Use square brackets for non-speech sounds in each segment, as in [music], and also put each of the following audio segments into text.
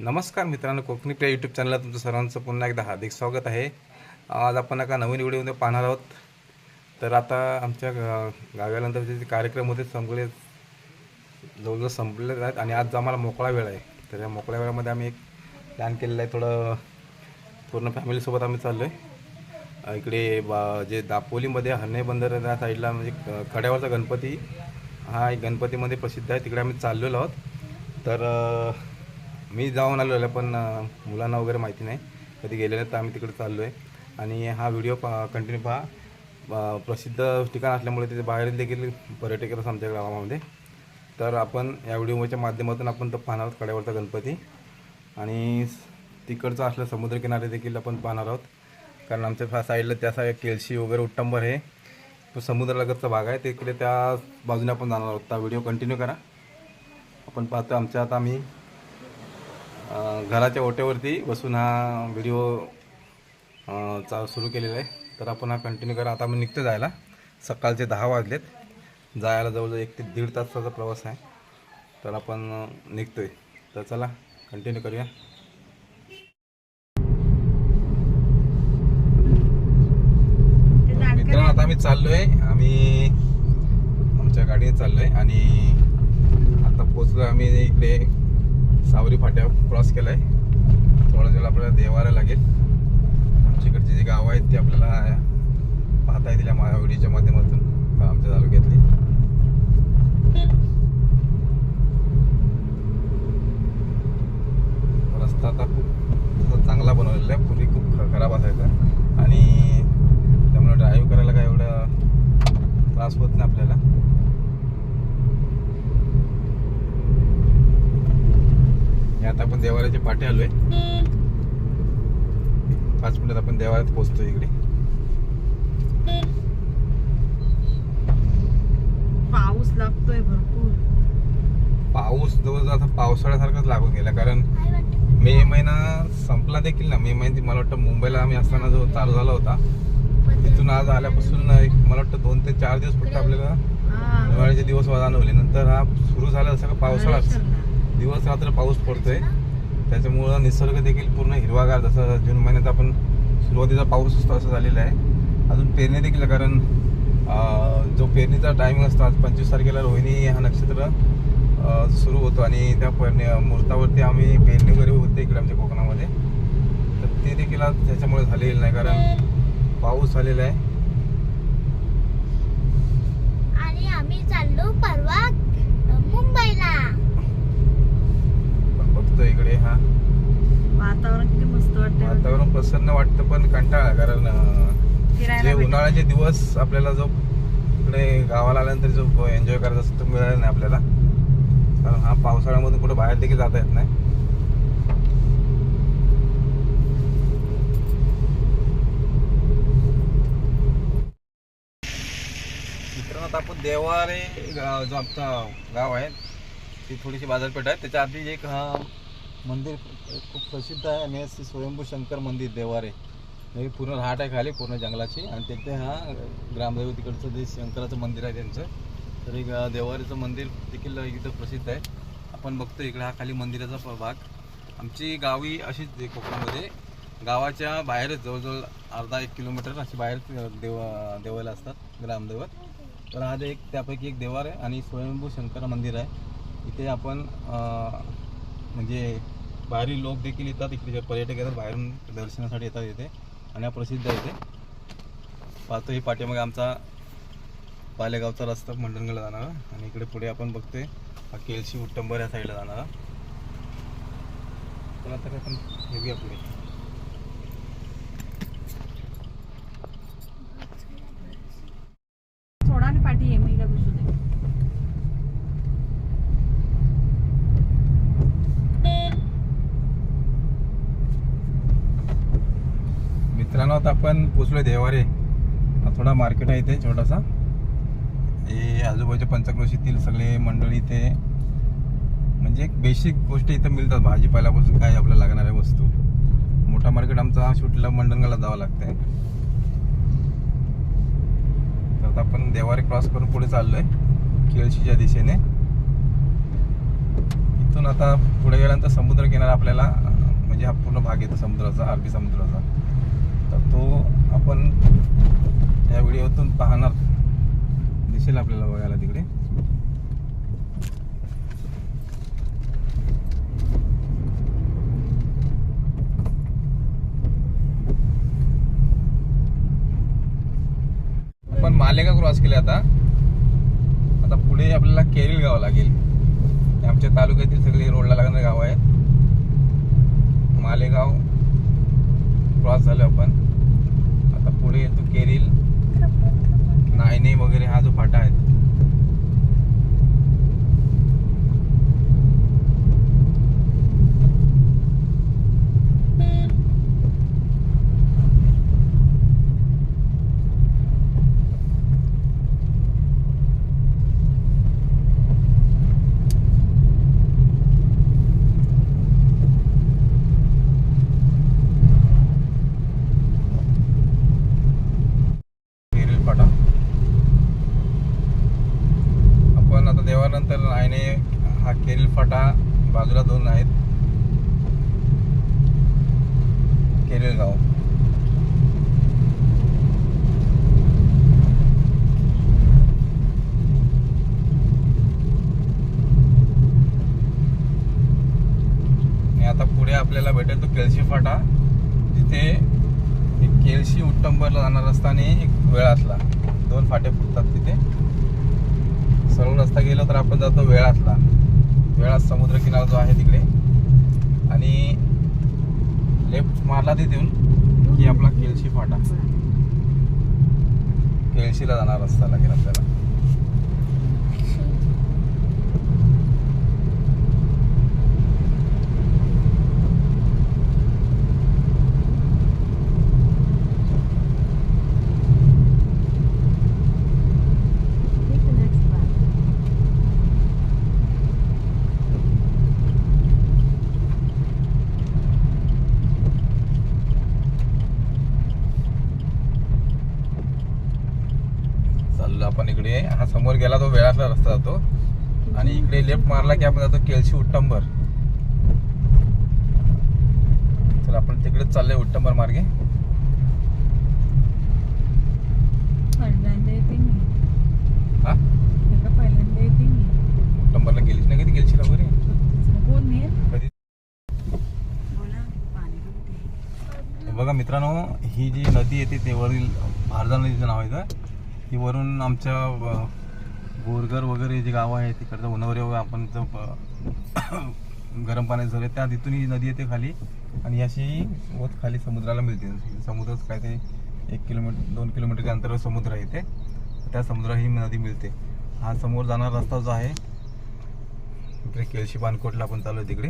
नमस्कार मित्रांनो कोकणी प्रिया यूट्यूब चॅनलला तुमचं सर्वांचं पुन्हा एकदा हार्दिक स्वागत आहे. आज आपण एका नवीन व्हिडिओमध्ये पाहणार आहोत. तर आता आमच्या गा- जे कार्यक्रम होते संपले जवळजवळ संपले आहेत आणि आज आम्हाला मोकळा वेळ आहे. तर या मोकळ्या वेळामध्ये आम्ही एक प्लॅन केलेला आहे थोडं पूर्ण फॅमिलीसोबत आम्ही चाललो आहे इकडे बा जे दापोलीमध्ये हन्ने बंदर त्या साईडला म्हणजे कड्यावरचा गणपती हा एक गणपतीमध्ये प्रसिद्ध आहे तिकडे आम्ही चाललेलो आहोत. तर मी जाऊन आलेलो आहे पण मुलांना वगैरे माहिती नाही. कधी गेले नाही तर आम्ही तिकडे चाललो आहे आणि हा व्हिडिओ पा कंटिन्यू पहा. प्रसिद्ध ठिकाण असल्यामुळे तिथे बाहेर देखील पर्यटक येतात आमच्या गावामध्ये. तर आपण या व्हिडिओच्या माध्यमातून आपण तर पाहणार आहोत कड्यावरचा गणपती. आणि तिकडचा असल्या समुद्रकिनारे देखील आपण पाहणार आहोत. कारण आमच्या साईडला त्या साईड केळशी वगैरे उट्टंबर आहे तो समुद्रालगतचा भाग आहे. तिकडे त्या बाजूने आपण जाणार आहोत. त्या व्हिडिओ कंटिन्यू करा. आपण पाहतो आमच्या आता आम्ही घराच्या ओट्यावरती बसून हा व्हिडिओ चा सुरू केलेला आहे. तर आपण हा कंटिन्यू करा. आता आम्ही निघतो जायला. सकाळचे दहा वाजलेत. जायला जवळजवळ एक ते दीड तासाचा प्रवास आहे. तर आपण निघतो आहे तर चला कंटिन्यू करूया. मित्रांनो आता आम्ही चाललो आहे आम्ही आमच्या गाडीने आहे आणि आता पोचलो आम्ही इकडे सावरी फाट्या क्रॉस केला आहे थोडा वेळ आपल्याला देवारा लागेल. आमच्याकडची जी गावं आहेत ते आपल्याला पाहता येतील या व्हिडिओच्या माध्यमातून. आमच्या तालुक्यातली रस्ता आता खूप तसा चांगला बनवलेला आहे पूर्वी खूप ख- खराब असायचा आणि त्यामुळे ड्राईव्ह करायला काय एवढं त्रास होत नाही आपल्याला हे आता आपण पाठी आलोय पाच मिनिटात आपण देवाऱ्यात पोहोचतो इकडे. पाऊस लागतोय भरपूर. पाऊस जवळजवळ आता पावसाळ्यासारखाच लागून गेला कारण मे महिना संपला देखील ना. मे महिन्यात मला वाटतं मुंबईला आम्ही असताना जो चालू झाला होता तिथून आज आल्यापासून एक मला वाटतं दोन ते चार दिवस फक्त आपल्याला. उन्हाळ्याचे दिवस जाणवले. नंतर हा सुरू झाला जसं का पावसाळाच. दिवस रात्र पाऊस पडतोय. त्याच्यामुळं निसर्ग देखील पूर्ण हिरवागार जसं जून महिन्यात आपण सुरुवातीचा पाऊस असतो असं झालेला आहे. अजून पेरणी देखील कारण जो पेरणीचा टायमिंग असतो आज पंचवीस तारखेला रोहिणी हा नक्षत्र सुरू होतो आणि त्या पेरणी मुहूर्तावरती आम्ही पेरणी वगैरे होते इकडे आमच्या कोकणामध्ये. तर ते देखील आज त्याच्यामुळे झालेलं नाही कारण पाऊस झालेला आहे. आणि आम्ही चाललो परवा मुंबईला. बघतो इकडे हा. वातावरण किती मस्त वाटतंय वातावरण प्रसन्न वाटतं पण कंटाळा कारण जे. उन्हाळ्याचे दिवस आपल्याला जो इकडे गावाला आल्यानंतर जो एन्जॉय करायचा असतो तो मिळाला नाही आपल्याला. कारण हा पावसाळ्यामधून कुठे बाहेर देखील जाता येत नाही. आपण देवारे गाव- जो आमचा गाव आहे ती थोडीशी बाजारपेठ आहे. त्याच्या आधी एक मंदिर खूप प्रसिद्ध आहे आणि श्री स्वयंभू शंकर मंदिर देवारे हे पूर्ण राहाट आहे खाली पूर्ण जंगलाची. आणि तिथे हा ग्रामदैव तिकडचं जे शंकराचं मंदिर आहे त्यांचं. तर एक देवारीचं मंदिर देखील इथं प्रसिद्ध आहे. आपण बघतो इकडे हा खाली मंदिराचा भाग. आमची गावी अशीच आहे कोकणामध्ये. गावाच्या बाहेरच जवळजवळ अर्धा एक किलोमीटर अशी बाहेर देव देवाला असतात ग्रामदैवत. तर हा एक त्यापैकी एक देवार आहे आणि स्वयंभू शंकर मंदिर आहे. इथे आपण म्हणजे बाहेरील लोक देखील येतात इकडे जे पर्यटक येतात बाहेरून दर्शनासाठी येतात येते आणि हा प्रसिद्ध येते पाहतो ही पाठीमागे आमचा पालेगावचा रस्ता मंडणगडला जाणारा. आणि इकडे पुढे आपण बघतोय हा केलशी उट्टंबर या साईडला जाणारा. तर आता काय आपण येऊया पुढे सोडा आणि पाठी आहे महिला बसू दे मित्रांनो पोचलो पोचलोय देवारे. थोडा मार्केट आहे इथे छोटासा. हे आजूबाजूच्या पंचक्रोशीतील सगळे मंडळी इथे. म्हणजे एक बेसिक गोष्टी इथं मिळतात भाजीपाल्यापासून काय आपल्याला लागणाऱ्या वस्तू. मोठा मार्केट आमचा शूटला मंडणगाला जावं लागतंय. तर आता आपण देवारे क्रॉस करून पुढे चाललोय केळशीच्या दिशेने. इथून आता पुढे गेल्यानंतर समुद्र किनारा आपल्याला म्हणजे हा पूर्ण भाग येतो समुद्राचा अरबी समुद्राचा. तर तो आपण या व्हिडिओतून पाहणार. दिसेल आपल्याला बघायला तिकडे. आपण मालेगाव क्रॉस केले आता. आता पुढे आपल्याला केरील गाव लागेल आमच्या तालुक्यातील सगळे रोडला लागणारे गाव आहेत. मालेगाव क्रॉस झालो आपण. पुढे येतो केरील? नायने वगैरे हा जो फाटा आहे केरील फाटा आपण आता देवानंतर नायने हा केरील फाटा बाजूला दोन आहेत केरील गाव आणि आता पुढे आपल्याला भेटेल तो केळशी फाटा जिथे एक केळशी उत्तंबरला जाणार रस्ताने एक वेळातला दोन फाटे फुटतात तिथे सरळ रस्ता गेलो तर आपण जातो वेळातला वेळात समुद्र किनारा जो आहे तिकडे आणि लेफ्ट मारला तिथून की आपला केळशी फाटा. केळशीला जाणार रस्ता लागेल आपल्याला Take the next left. चाललो आपण इकडे गेला तो वेळातला रस्ता जातो. आणि इकडे लेफ्ट मारला की आपण जातो केळशी उट्टंबर चला आपण तिकडेच चाललोय उट्टंबर मार्गे. हा? उट्टंबरला गेलीच नाही कधी? केळशीला वगैरे कधी? हे बघा मित्रांनो ही जी नदी येते ते वरील भारदा नदीचं नाव आहे ही वरून आमच्या बोरगर वगैरे जे गाव आहे तिकडचं उन्हावरे वगैरे आपण [coughs] गरम पाण्याचं झालं त्या तिथून ही नदी येते खाली. आणि अशी वत खाली समुद्राला मिळते. समुद्रच काय ते एक किलोमीटर दोन किलोमीटरच्या अंतरावर समुद्र आहे ते त्या समुद्राला ही नदी मिळते. हा समोर जाणारा रस्ता जो आहे इकडे केळशी बानकोटला आपण चालू आहे तिकडे.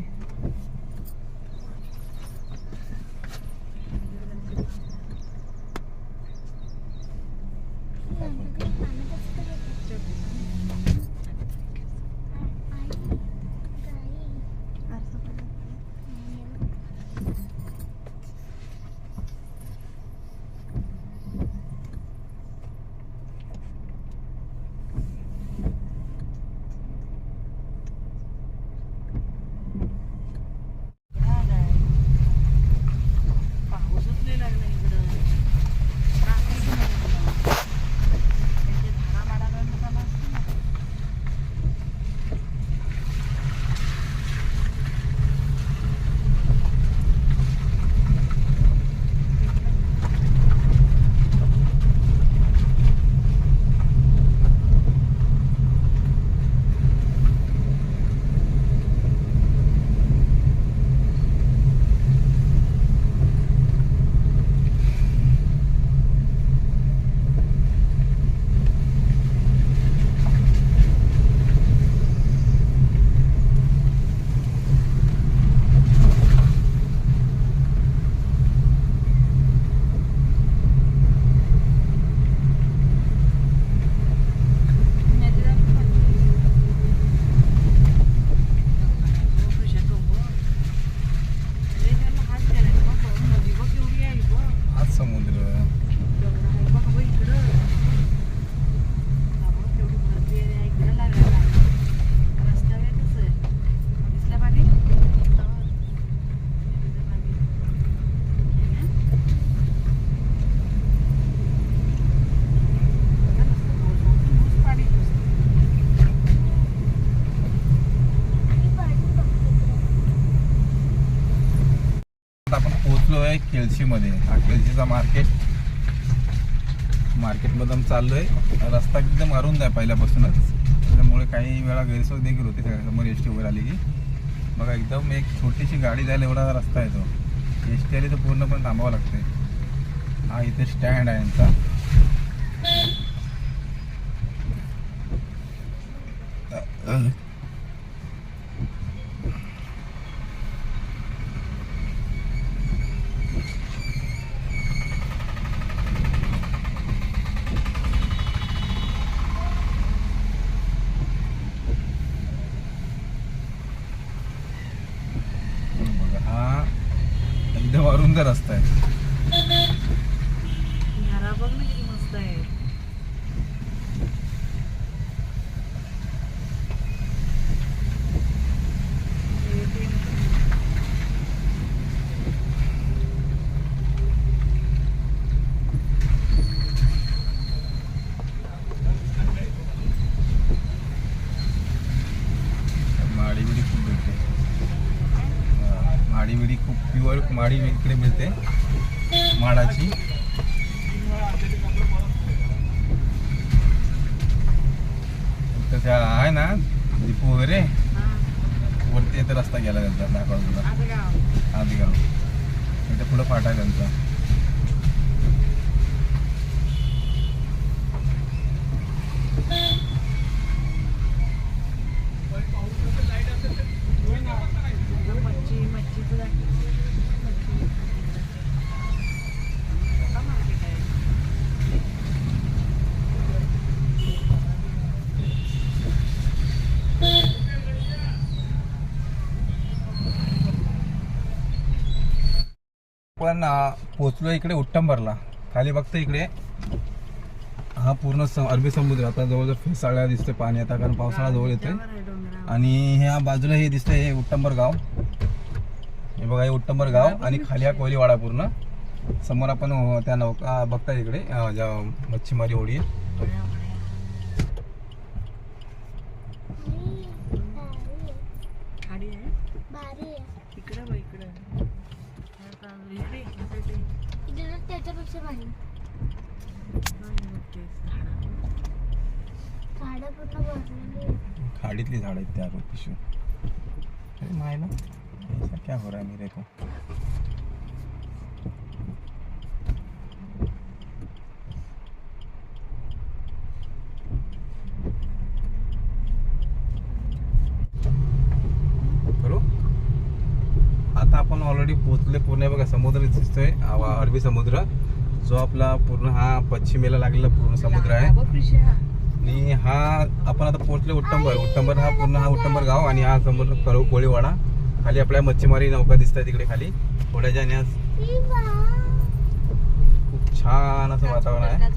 आहे केळशीमध्ये. हा केळशीचा मार्केट मार्केटमधून चाललो आहे रस्ता एकदम अरुंद आहे पहिल्यापासूनच. त्याच्यामुळे काही वेळा गैरसोय देखील होते. सगळ्यासमोर एस टी वगैरे आली की बघा एकदम एक छोटीशी गाडी जायला एवढा रस्ता आहे तो. एस टी आली तर पूर्णपणे थांबावं लागते हा इथे स्टँड आहे यांचा. बघा हा एकदम अरुंद रस्ता आहे घरा बघ ना किती मस्त आहे माडी बिडी खूप मिळते हा, माडी बिडी खूप प्युअर इकडे मिळते माडाची तसं आहे ना दीपू वगैरे वरती येते रस्ता गेला त्यांचा दाखवा तुला आदगाव इथे पुढं फाटा त्यांचा पण अं, पोचलो इकडे उट्टंबरला खाली बघतो इकडे. हा पूर्ण स अरबी समुद्र. आता जवळजवळ फेसाळ्या दिसते पाणी आता कारण पावसाळा जवळ डोंगरावर. आणि ह्या बाजूला हे दिसतंय हे उट्टंबर गाव. हे बघा हे उट्टंबर गाव आणि खाली हा कोहलीवाडा पूर्ण. समोर आपण त्या नौका बघताय इकडे. मच्छीमारी होडी इकडे बघ इकडे त्याच्यापेक्षा नाही, झाडं. पूर्ण भरलेली खाडीतली झाड आहेत त्या पिशवी अरे मायला ऐसा क्या हो रहा है मेरे को करू आता आपण ऑलरेडी पोहोचले पूर्ण बघा समुद्र दिसतोय आवा- अरबी समुद्र जो आपला पूर्ण हा पश्चिमेला लागलेला पूर्ण समुद्र आहे. आणि हा आपण आता पोहोचले उट्टंबर उट्टंबर हा पूर्ण हा उट्टंबर गाव आणि हा समुद्र कळू कोळीवाडा. खाली आपल्या मच्छीमारी नौका दिसतात तिकडे खाली. थोड्या जाणे आज ई वा. खूप छान असं वातावरण आहे.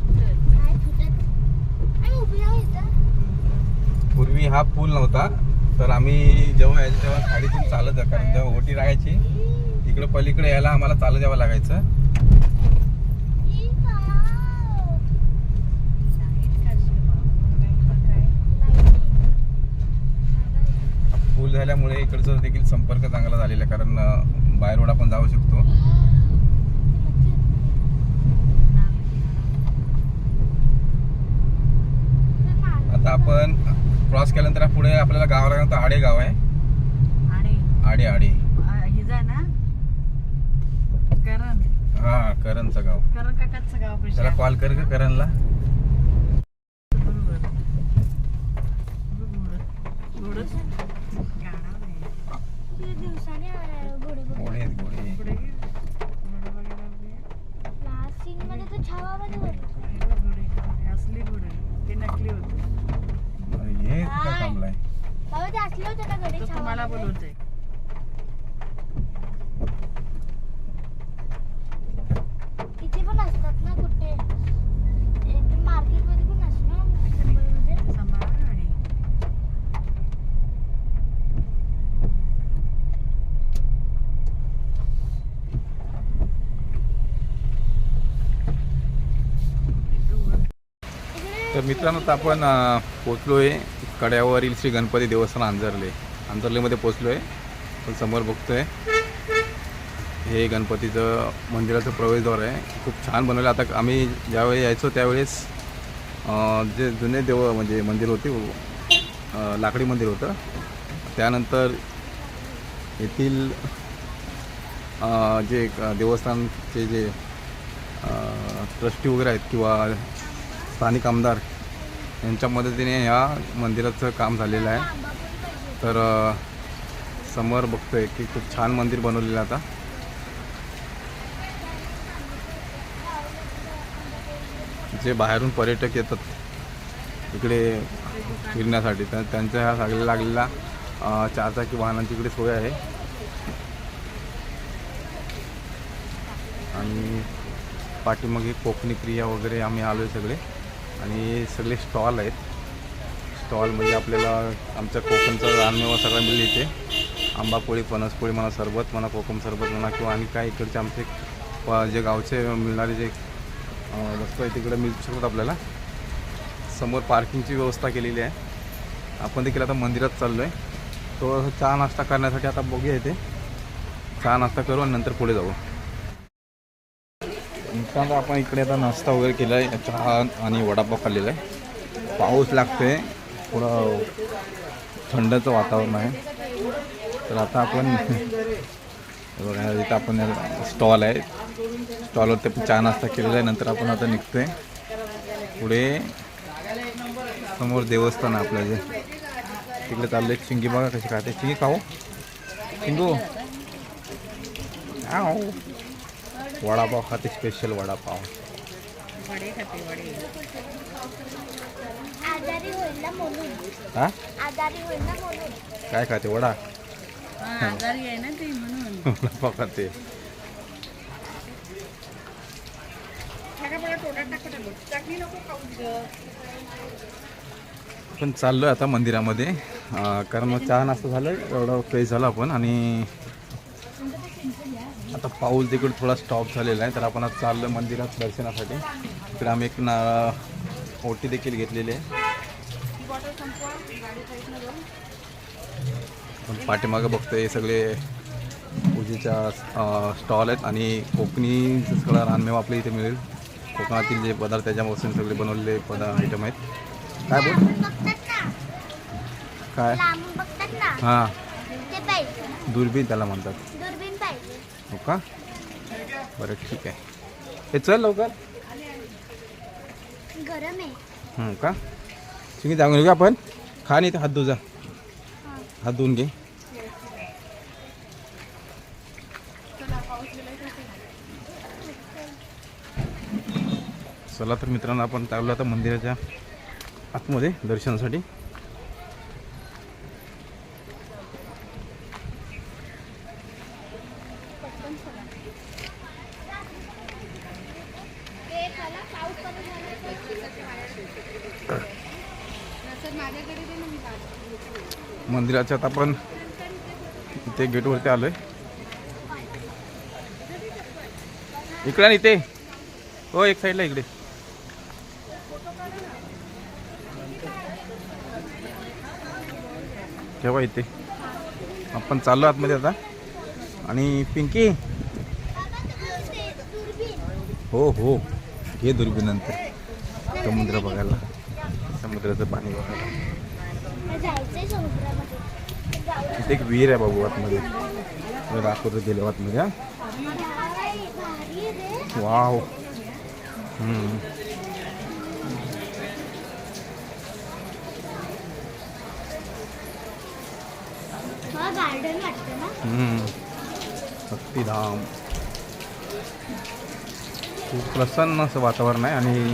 पूर्वी हा पूल नव्हता तर आम्ही जेव्हा यायचो तेव्हा खाडीतून चालत जा कारण जेव्हा ओटी राहायची इकडे पलीकडे यायला आम्हाला चालत यावं लागायचं. पूल झाल्यामुळे इकडचं देखील संपर्क चांगला झालेला आहे कारण बाहेर रोड आपण जाऊ शकतो. आता आपण क्रॉस केल्यानंतर पुढे आपल्याला गाव लागल्यानंतर आडे गाव आहे. आडे? आडे हे करण. हा करणचं गाव. करण काकाचं गाव. त्याला कॉल कर का करणला बरोबर. बघ घोडं. घोडंच. गाढव आहे. किती दिवसाने आला घोडे बघ. घोडे आहेत, घोडे पुढे घे. घोडं बघायला बघूया. लास्ट सीन मध्ये तर छावामध्ये होतं. हे बघ घोडे, घोडे. असली घोडे ते नकली होते अरे हे काय थांबलाय बाबा ते असले होते ना घरी तो तुम्हाला छावामध्ये? बोलवतोय इथे पण असतात ना कुठे मार्केटमध्ये पण असतो ना मुंबईमध्ये सांभाळा गाडी मित्रांनो तर आपण पोचलो आहे कड्यावरील श्री गणपती देवस्थान अंजरले. अंजरलेमध्ये आहे पण समोर बघतोय. हे गणपतीचं मंदिराचं प्रवेशद्वार आहे. खूप छान बनवलं. आता आम्ही ज्यावेळी यायचो त्यावेळेस जे जुने देव म्हणजे मंदिर होते लाकडी मंदिर होतं. त्यानंतर येथील जे देवस्थानचे जे ट्रस्टी वगैरे आहेत किंवा स्थानिक आमदार यांच्या मदतीने ह्या मंदिराचं काम झालेलं आहे. तर समोर बघतोय की खूप छान मंदिर बनवलेलं आता. जे बाहेरून पर्यटक येतात इकडे फिरण्यासाठी तर त्यांच्या ह्या सगळ्या लागलेला चारचाकी वाहनांची इकडे सोय आहे. आणि पाठीमागे कोकणी क्रिया वगैरे आम्ही आलो आहे सगळे. आणि सगळे स्टॉल आहेत. स्टॉल म्हणजे आपल्याला आमच्या कोकणचा रानमेवा सगळा मिळेल इथे आंबापोळी फणसपोळी म्हणा सरबत म्हणा कोकम सरबत म्हणा किंवा आणि काय इकडचे आमचे प- जे गावचे मिळणारे जे वस्तू आहे तिकडे मिळू शकतात आपल्याला. समोर पार्किंगची व्यवस्था केलेली आहे. आपण देखील आता मंदिरात चाललो आहे तो चहा नाश्ता करण्यासाठी आता बघूया इथे. चहा नाश्ता करू आणि नंतर पुढे जाऊ. निघताना आपण इकडे आता नाश्ता वगैरे केला आहे चहा आणि वडापाव खाल्लेला आहे. पाऊस लागतोय. थोडं थंडचं वातावरण आहे. तर आता आपण बघा इथं आपण स्टॉल आहे. स्टॉलवर ते पण चहा नाश्ता केलेला आहे. नंतर आपण आता निघतो आहे पुढे समोर देवस्थान आहे आपलं जे. तिकडे चाललंय. चिंगी बघा कशी खाते. चिंगी खाऊ? चिंगू आव वडापाव खाते स्पेशल वडापाव. वडे खाते वडे. आजारी होईल ना म्हणून. हा? आजारी होईल ना म्हणून. काय खाते वडा? हा आजारी आहे ना ती म्हणून. [laughs] वडापाव खाते. आपण चाललो आहे आता मंदिरामध्ये. अं, कारण मग चहा नाश्ता झालं एवढं फ्रेश झालं आपण आणि आता पाऊस देखील थोडा स्टॉप झालेला आहे तर आपण आज चाललो मंदिरात दर्शनासाठी. इकडे आम्ही एक ना ओटी देखील घेतलेली आहे. आपण पाठीमागं बघतोय हे सगळे पूजेच्या स्टॉल आहेत आणि कोकणी सगळा रानमेवा आपल्या इथे मिळेल. कोकणातील जे पदार्थ त्याच्यापासून सगळे बनवलेले पदार्थ आयटम आहेत. काय बोल? काय हां. दुर्बीण त्याला म्हणतात. हो का? बरं ठीक आहे. हे चल लवकर. गरम आहे. हं, का? तुम्ही जाऊन घेऊ का आपण? खा नाही ते हात धुजा. हात धुवून घे. चला तर मित्रांनो आपण चाललो आता मंदिराच्या आतमध्ये दर्शनासाठी. मंदिराच्या आता आपण इथे गेटवरती आलोय. इकडे आणि इथे. हो एक साईडला इकडे. ठेवा इथे. आपण चाललो आतमध्ये आता. आणि पिंकी? हो हो. घे दुर्बीण नंतर. समुद्र बघायला. समुद्राचं पाणी बघायला. इथे एक विहीर आहे बाबू आतमध्ये. दाखवतो गेलो आतमध्ये हा. वाव. हम्म. हा गार्डन वाटतं ना? हम्म. भक्तिधाम. खूप प्रसन्न असं वातावरण आहे आणि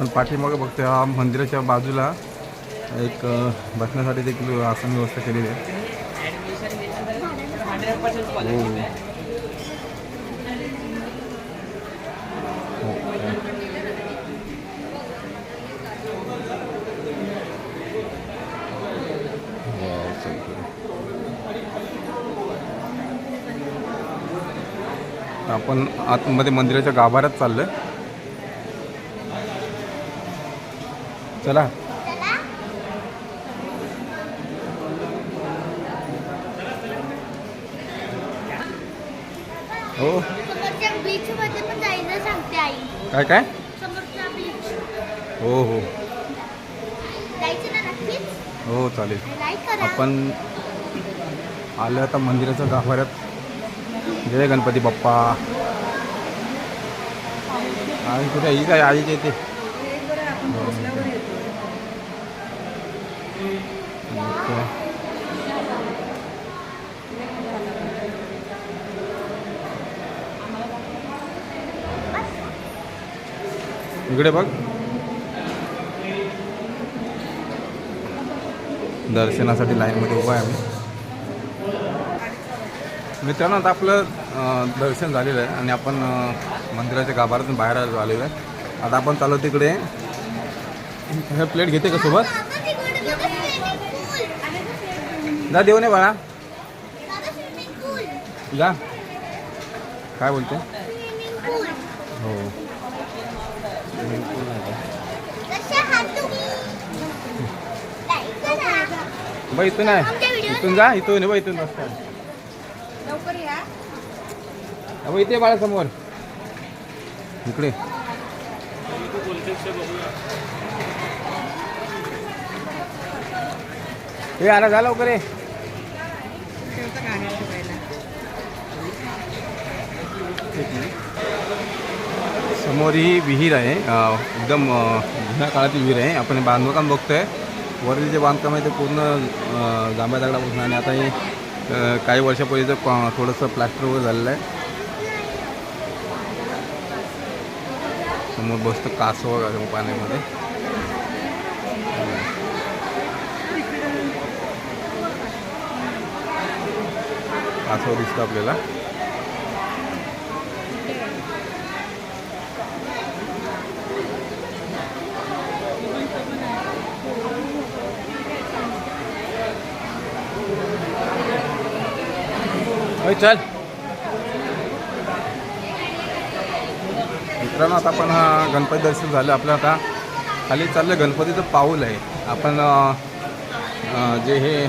पण पाठीमागं बघतो हा मंदिराच्या बाजूला एक बसण्यासाठी देखील आसन व्यवस्था केलेली आहे. हो. आपण आतमध्ये मंदिराच्या गाभाऱ्यात चाललोय. चला. हो. आई. काय काय? हो हो. हो चालेल. आपण आलो आता मंदिराच्या गाभाऱ्यात. जय गणपती बाप्पा. आणि कुठे ही काय आईच्या इथे एक बरं आपण पोहोचल्यावर येतो ओके. इकडे बघ. दर्शनासाठी लाईनमध्ये उभा आहे आम्ही. मित्रांनो आता आपलं दर्शन झालेलं आहे आणि आपण मंदिराच्या गाभाऱ्यातून बाहेर आलेलो आहे. आता आपण चालू तिकडे. हे प्लेट घेते का सोबत? जा देऊ नये बाळा. जा. काय बोलते? हो. कसे आहात तुम्ही लाईक करा बा इथून आहे इथून जा इथून ये. बा इथून अहो इथे बाळा समोर इकडे. हे आला झाला लवकर ये ठेवतं का आहे ठेवायला समोर ही विहीर आहे. एकदम जुन्या काळातली विहीर आहे. आपण हे बांधकाम बघतोय. वरील जे बांधकाम आहे ते पूर्ण जांभ्या दगडापासून आणि आता हे काही वर्षापूर्वी तर थोडंसं प्लास्टर वगैरे झालेलं आहे. समोर बसतं कासव वगैरे पाण्यामध्ये. कासव दिसतं आपल्याला. होय चल. मित्रांनो आता आपण हा गणपती दर्शन झालं आपलं आता. खाली चाललं गणपतीचं पाऊल आहे. आपण जे हे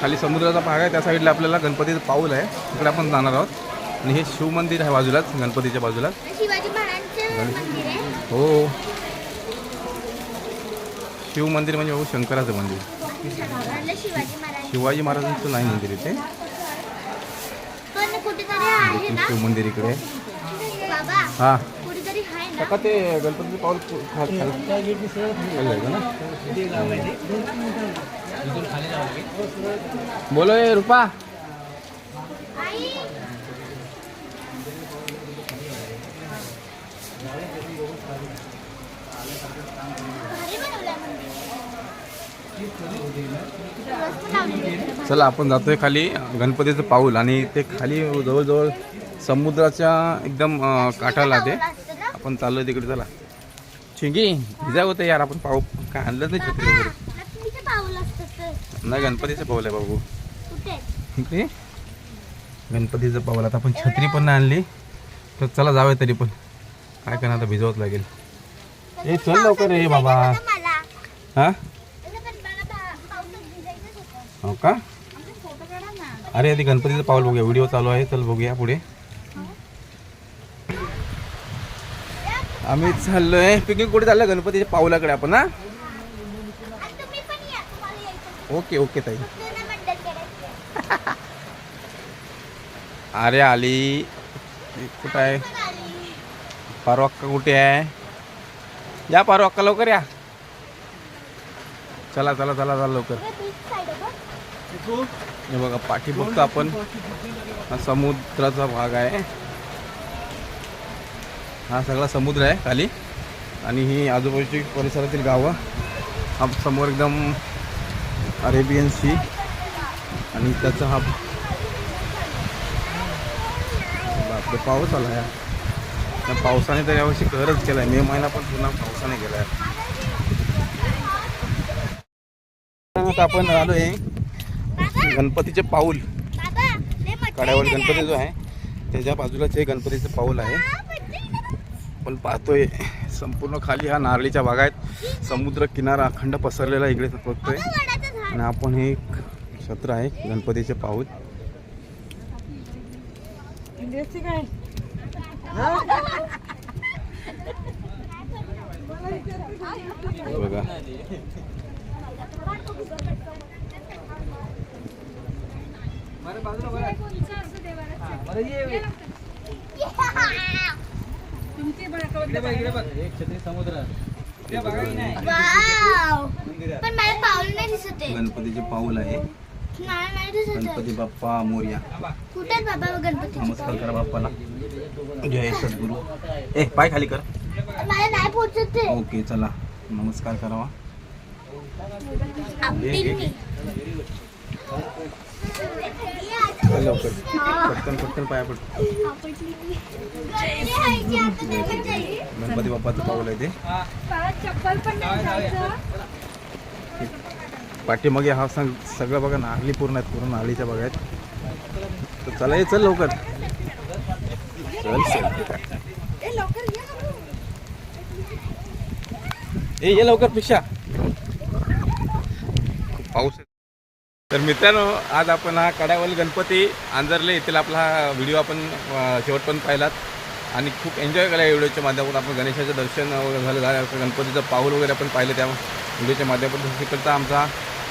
खाली समुद्राचा भाग आहे त्या साईडला आपल्याला गणपतीचं पाऊल आहे. तिकडे आपण जाणार आहोत. आणि हे शिव मंदिर आहे बाजूलाच गणपतीच्या बाजूलाच शिवाजी महाराजांचे मंदिर आहे. हो. शिव मंदिर म्हणजे हो शंकराचं मंदिर. महाराज. शिवाजी महाराजांचं नाही मंदिर इथे पण कुठेतरी आहे ना शिव मंदिर इकडे. हां. काका ते गणपतीचं पाऊल खाली ना? बोलो ए रुपा. चला आपण जातोय खाली गणपतीचं पाऊल आणि ते खाली जवळजवळ समुद्राच्या एकदम काठाला ते? आपण चाललोय तिकडे चला. चिंगी भिजा होतं यार आपण पाऊ काय आणलं नाही छत्री वगैरे. नाही गणपतीचं पाऊल आहे बाबू. इकडे. गणपतीचं पाऊल. आता आपण छत्री पण नाही आणली. तर चला जाऊया तरी पण. काय करणार आता भिजवत लागेल. ए चल लवकर रे बाबा. हा तसं पण मला पा- पावसात भिजायचंच होतं. हो का? अरे आधी गणपतीचं पाऊल बघूया. व्हिडिओ चालू आहे. चल बघूया पुढे. आम्ही चाललोय. पिकनिक कुठे चाललं गणपतीच्या पाऊलाकडे आपण ना ओके ओके ताई. अरे आली. कुठं आहे? पारवाक्का अक्का कुठे आहे? या पारवाक्का लवकर या. चला चला चला चला लवकर बघा, beach side आहे बघ. हे बघा पाठी बघतो आपण हा समुद्राचा भाग आहे. हा. सगळा समुद्र आहे खाली. आणि ही आजूबाजूची परिसरातील गावं. हा समोर एकदम अरेबियन सी. आणि त्याचा हा बापरे पाऊस आला आहे त्या पावसाने तर यावर्षी कहरच केला आहे. मे महिना पण पुन्हा पावसाने गेला आहे. आपण आलो आहे गणपतीचे पाऊल. कड्यावर गणपती. जो आहे त्याच्या बाजूलाच हे गणपतीचं पाऊल आहे हा, मजा येणार. पण पाहतोय संपूर्ण खाली हा नारळीच्या बागायत समुद्र किनारा अखंड पसरलेला इकडे बघतोय. बघा. आणि आपण हे एक छत्र आहे गणपतीचे पाऊल. इंटरेस्टिंग आहे. बघा वाव. पण मला पाऊल नाही दिसत आहे. गणपतीचे पाऊल आहे. नाही नाही दिसत आहे. गणपती बाप्पा मोर्या. कुठे आहेत बाबा गणपती नमस्कार करा बाप्पाला. जय सद्गुरू. ए पाय खाली कर. मला नाही पोहोचत ते ओके चला. नमस्कार करावा. लवकर. पटकन पटकन पाया पट गणपती बाप्पाचं पाऊल आहे ते. पाठीमागे हा सांग सगळं बघा नारळी पूर्ण आहेत पूर्ण नारळीच्या बघा आहेत. तर चला ये चल लवकर. चल चल. ए ये लवकर पिशा पाऊस तर मित्रांनो आज आपण हा कडावल गणपती आंजरले येथील आपला हा व्हिडिओ आपण शेवटपर्यंत पाहिलात. आणि खूप एन्जॉय केला या व्हिडिओच्या माध्यमातून. आपण गणेशाचं दर्शन वगैरे झालं झालं गणपतीचं पाऊल वगैरे आपण पाहिलं त्या व्हिडिओच्या माध्यमातून. तिकडचा आमचा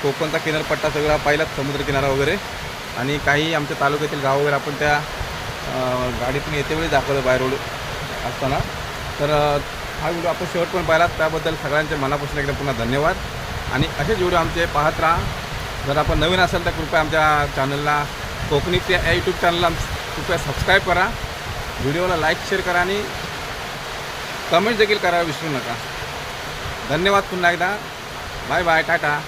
कोकणचा किनारपट्टा सगळा पाहिलात समुद्रकिनारा वगैरे. आणि काही आमच्या तालुक्यातील गाव वगैरे आपण त्या गाडीतून येते वेळी दाखवलं बाय रोड असताना. तर हा व्हिडिओ आपण शेवटपर्यंत पाहिलात. त्याबद्दल सगळ्यांच्या मनापासून एकदा पुन्हा धन्यवाद. आणि असेच व्हिडिओ आमचे पाहत राहा. जर आपण नवीन असाल तर कृपया आमच्या चॅनलला कोकणी या यूट्यूब चॅनलला कृपया सबस्क्राईब करा. व्हिडिओला लाईक शेअर करा आणि कमेंट देखील करायला विसरू नका. धन्यवाद पुन्हा एकदा. Bye bye tata.